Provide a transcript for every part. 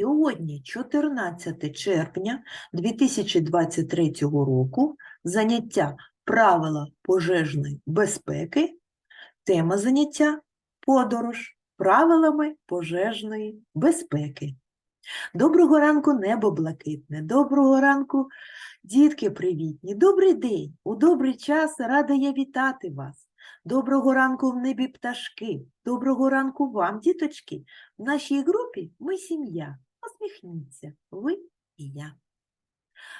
Сьогодні, 14 червня 2023 року, заняття правила пожежної безпеки, тема заняття подорож правилами пожежної безпеки. Доброго ранку, небо блакитне, доброго ранку, дітки привітні, добрий день, у добрий час рада я вітати вас. Доброго ранку в небі пташки, доброго ранку вам, діточки. В нашій групі ми сім'я. Посміхніться, ви і я.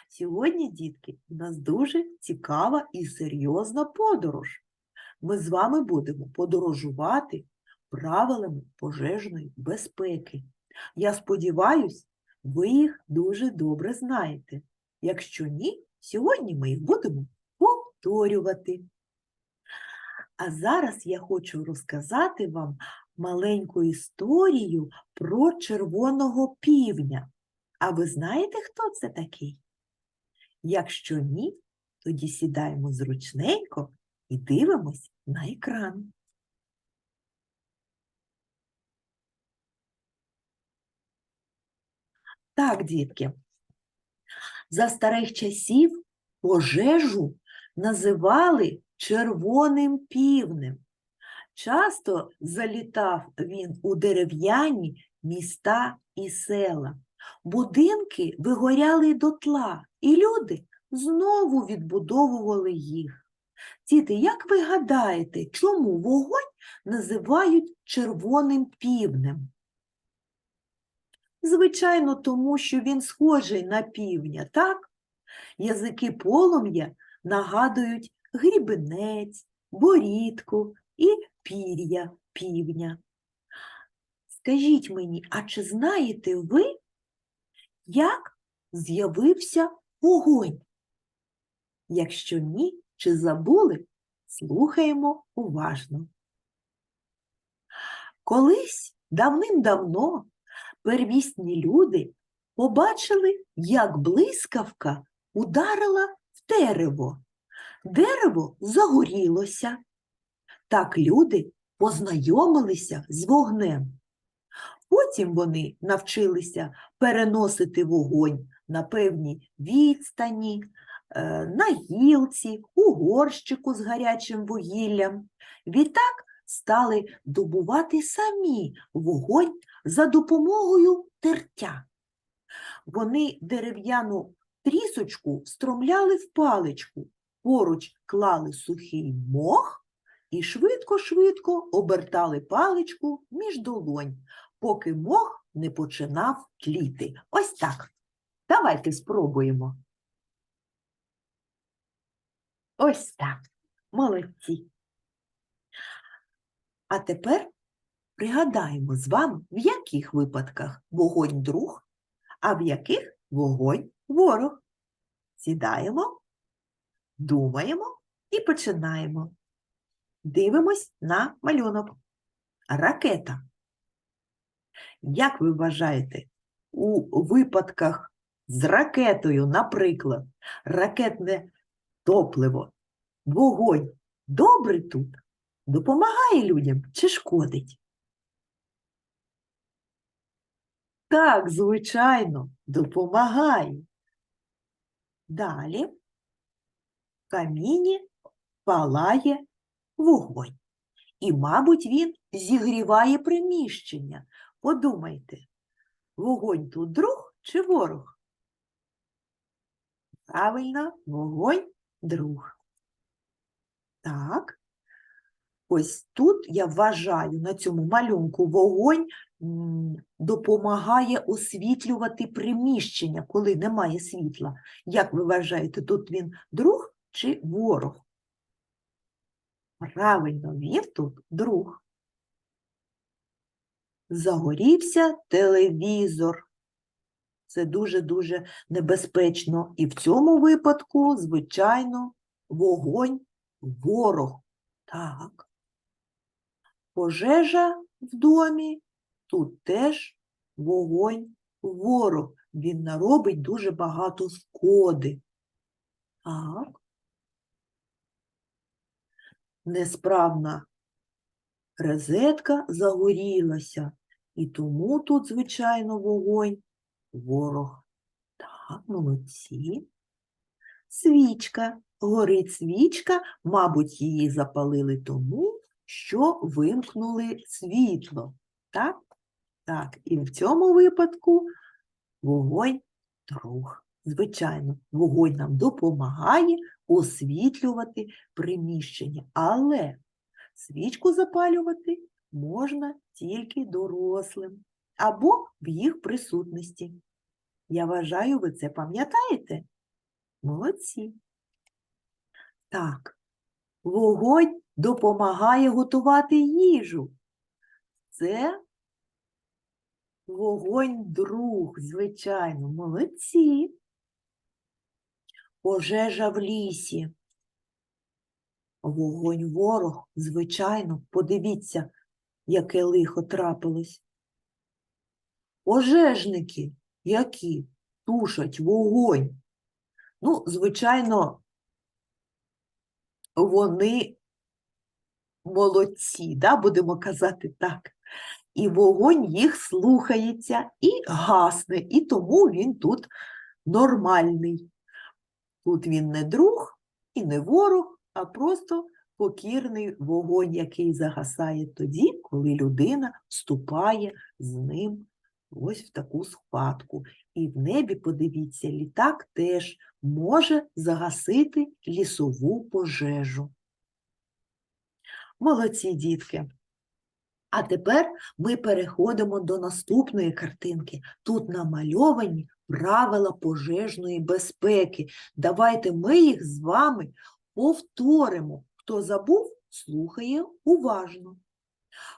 Сьогодні, дітки, у нас дуже цікава і серйозна подорож. Ми з вами будемо подорожувати правилами пожежної безпеки. Я сподіваюсь, ви їх дуже добре знаєте. Якщо ні, сьогодні ми їх будемо повторювати. А зараз я хочу розказати вам маленьку історію про червоного півня. А ви знаєте, хто це такий? Якщо ні, тоді сідаємо зручненько і дивимось на екран. Так, дітки, за старих часів пожежу називали червоним півнем. Часто залітав він у дерев'яні міста і села. Будинки вигоряли дотла, і люди знову відбудовували їх. Діти, як ви гадаєте, чому вогонь називають червоним півнем? Звичайно, тому що він схожий на півня, так? Язики полум'я нагадують грібенець, борідку і пір'я півня. Скажіть мені, а чи знаєте ви, як з'явився вогонь? Якщо ні, чи забули, слухаємо уважно. Колись давним-давно первісні люди побачили, як блискавка ударила в дерево. Дерево загорілося. Так люди познайомилися з вогнем. Потім вони навчилися переносити вогонь на певній відстані, е, на гілці, у горщику з гарячим вугіллям. Відтак стали добувати самі вогонь за допомогою тертя. Вони дерев'яну трісочку встромляли в паличку, поруч клали сухий мох і швидко-швидко обертали паличку між долонь, поки мох не починав тліти. Ось так. Давайте спробуємо. Ось так. Молодці. А тепер пригадаємо з вами, в яких випадках вогонь друг, а в яких вогонь ворог. Сідаємо, думаємо і починаємо. Дивимось на малюнок. Ракета. Як ви вважаєте, у випадках з ракетою, наприклад, ракетне топливо, вогонь добрий тут, допомагає людям чи шкодить? Так, звичайно, допомагає. Далі в каміні палає вогонь. І, мабуть, він зігріває приміщення. Подумайте, вогонь тут друг чи ворог? Правильно, вогонь друг. Так. Ось тут я вважаю на цьому малюнку вогонь допомагає освітлювати приміщення, коли немає світла. Як ви вважаєте, тут він друг чи ворог? Правильно, він тут друг. Загорівся телевізор. Це дуже-дуже небезпечно. І в цьому випадку, звичайно, вогонь ворог. Так. Пожежа в домі, тут теж вогонь ворог. Він наробить дуже багато шкоди. Так. Несправна розетка загорілася, і тому тут, звичайно, вогонь ворог. Так, молодці. Свічка. Горить свічка, мабуть, її запалили тому, що вимкнули світло. Так? Так, і в цьому випадку вогонь друг. Звичайно, вогонь нам допомагає освітлювати приміщення, але свічку запалювати можна тільки дорослим або в їх присутності. Я вважаю, ви це пам'ятаєте? Молодці. Так, вогонь допомагає готувати їжу. Це вогонь друг, звичайно, молодці. Пожежа в лісі. Вогонь ворог, звичайно, подивіться, яке лихо трапилось. Пожежники, які тушать вогонь. Ну, звичайно, вони молодці, да, будемо казати так. І вогонь їх слухається і гасне, і тому він тут нормальний. Тут він не друг і не ворог, а просто покірний вогонь, який загасає тоді, коли людина вступає з ним ось в таку схватку. І в небі, подивіться, літак теж може загасити лісову пожежу. Молодці дітки. А тепер ми переходимо до наступної картинки. Тут намальовані правила пожежної безпеки. Давайте ми їх з вами повторимо. Хто забув, слухає уважно.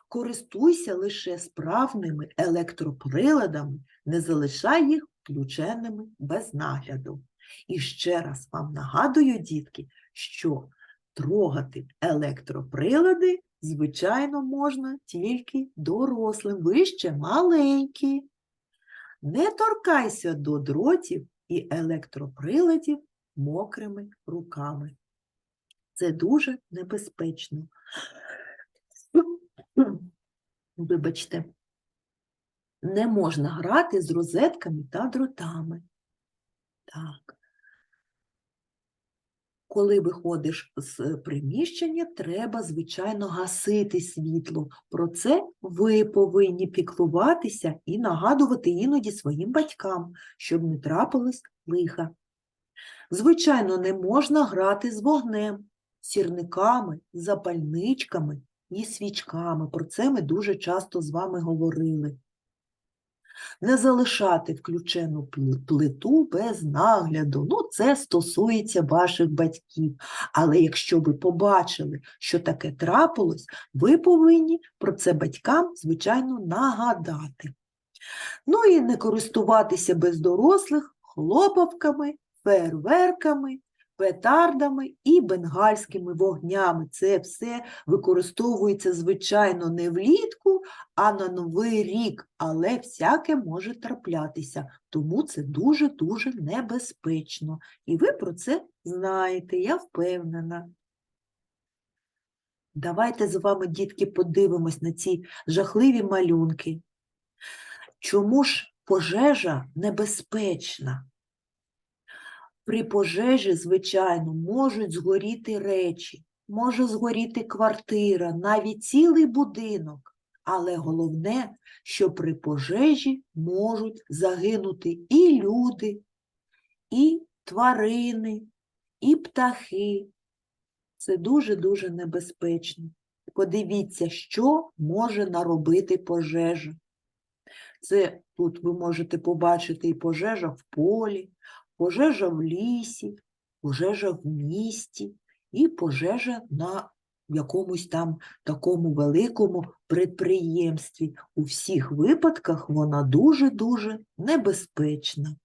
Користуйся лише справними електроприладами, не залишай їх включеними без нагляду. І ще раз вам нагадую, дітки, що трогати електроприлади, звичайно, можна тільки дорослим, ви ще маленькі. Не торкайся до дротів і електроприладів мокрими руками. Це дуже небезпечно. Вибачте, не можна грати з розетками та дротами. Так. Коли виходиш з приміщення, треба, звичайно, гасити світло. Про це ви повинні піклуватися і нагадувати іноді своїм батькам, щоб не трапилось лиха. Звичайно, не можна грати з вогнем, сірниками, запальничками і свічками. Про це ми дуже часто з вами говорили. Не залишати включену плиту без нагляду. Ну, це стосується ваших батьків. Але якщо ви побачили, що таке трапилось, ви повинні про це батькам, звичайно, нагадати. Ну і не користуватися без дорослих хлопавками, фейерверками, петардами і бенгальськими вогнями. Це все використовується, звичайно, не влітку, а на Новий рік, але всяке може траплятися, тому це дуже-дуже небезпечно. І ви про це знаєте, я впевнена. Давайте з вами, дітки, подивимось на ці жахливі малюнки. Чому ж пожежа небезпечна? При пожежі, звичайно, можуть згоріти речі, може згоріти квартира, навіть цілий будинок. Але головне, що при пожежі можуть загинути і люди, і тварини, і птахи. Це дуже-дуже небезпечно. Подивіться, що може наробити пожежа. Це тут ви можете побачити і пожежа в полі, пожежа в лісі, пожежа в місті і пожежа на якомусь там такому великому предприємстві. У всіх випадках вона дуже-дуже небезпечна.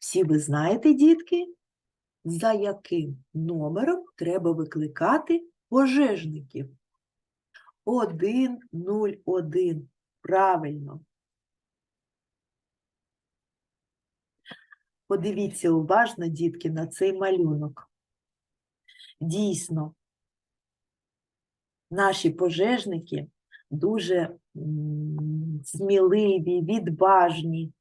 Всі ви знаєте, дітки, за яким номером треба викликати пожежників? 101. Правильно. Подивіться уважно, дітки, на цей малюнок. Дійсно, наші пожежники дуже сміливі, відважні.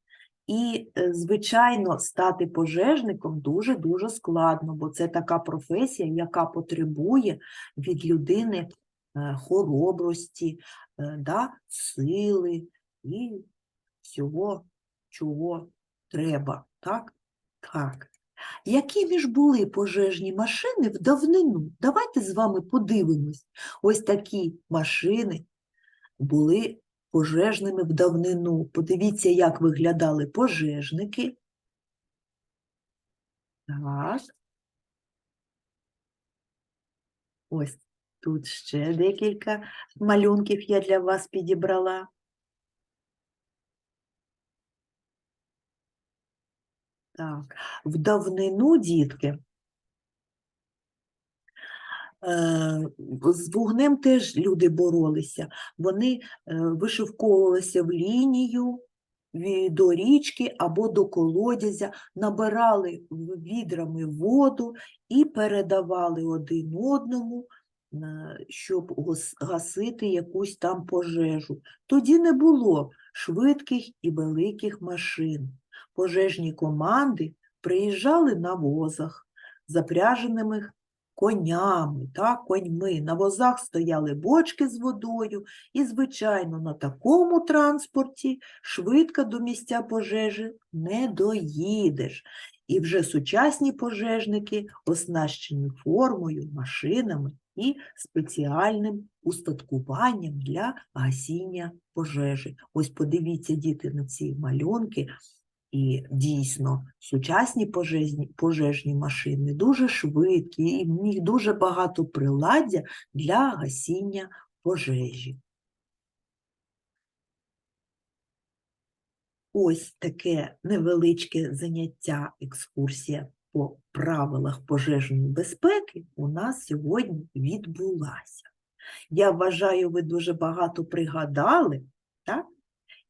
І, е, звичайно, стати пожежником дуже-дуже складно, бо це така професія, яка потребує від людини е, хоробрості, е, да, сили і всього, чого треба. Так? Так. Якими ж були пожежні машини в давнину? Давайте з вами подивимось. Ось такі машини були пожежними в давнину. Подивіться, як виглядали пожежники. Так. Ось тут ще декілька малюнків я для вас підібрала. Так, в давнину, дітки, е, з вогнем теж люди боролися. Вони е, вишивковувалися в лінію до річки або до колодязя, набирали відрами воду і передавали один одному, е, щоб гасити якусь там пожежу. Тоді не було швидких і великих машин. Пожежні команди приїжджали на возах, запряженими конями, так, коньми. На возах стояли бочки з водою, і, звичайно, на такому транспорті швидко до місця пожежі не доїдеш. І вже сучасні пожежники оснащені формою, машинами і спеціальним устаткуванням для гасіння пожежі. Ось подивіться, діти, на ці малюнки. І дійсно, сучасні пожежні, пожежні машини дуже швидкі, і в них дуже багато приладдя для гасіння пожежі. Ось таке невеличке заняття, екскурсія по правилах пожежної безпеки у нас сьогодні відбулася. Я вважаю, ви дуже багато пригадали, так?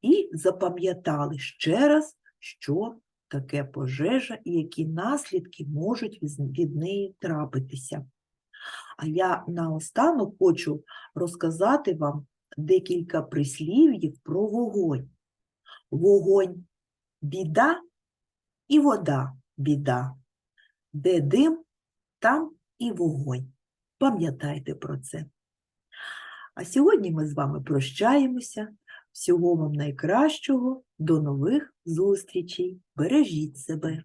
І запам'ятали ще раз, що таке пожежа і які наслідки можуть від неї трапитися. А я наостанок хочу розказати вам декілька прислів'їв про вогонь. Вогонь – біда і вода – біда. Де дим, там і вогонь. Пам'ятайте про це. А сьогодні ми з вами прощаємося. Всього вам найкращого. До нових зустрічей. Бережіть себе.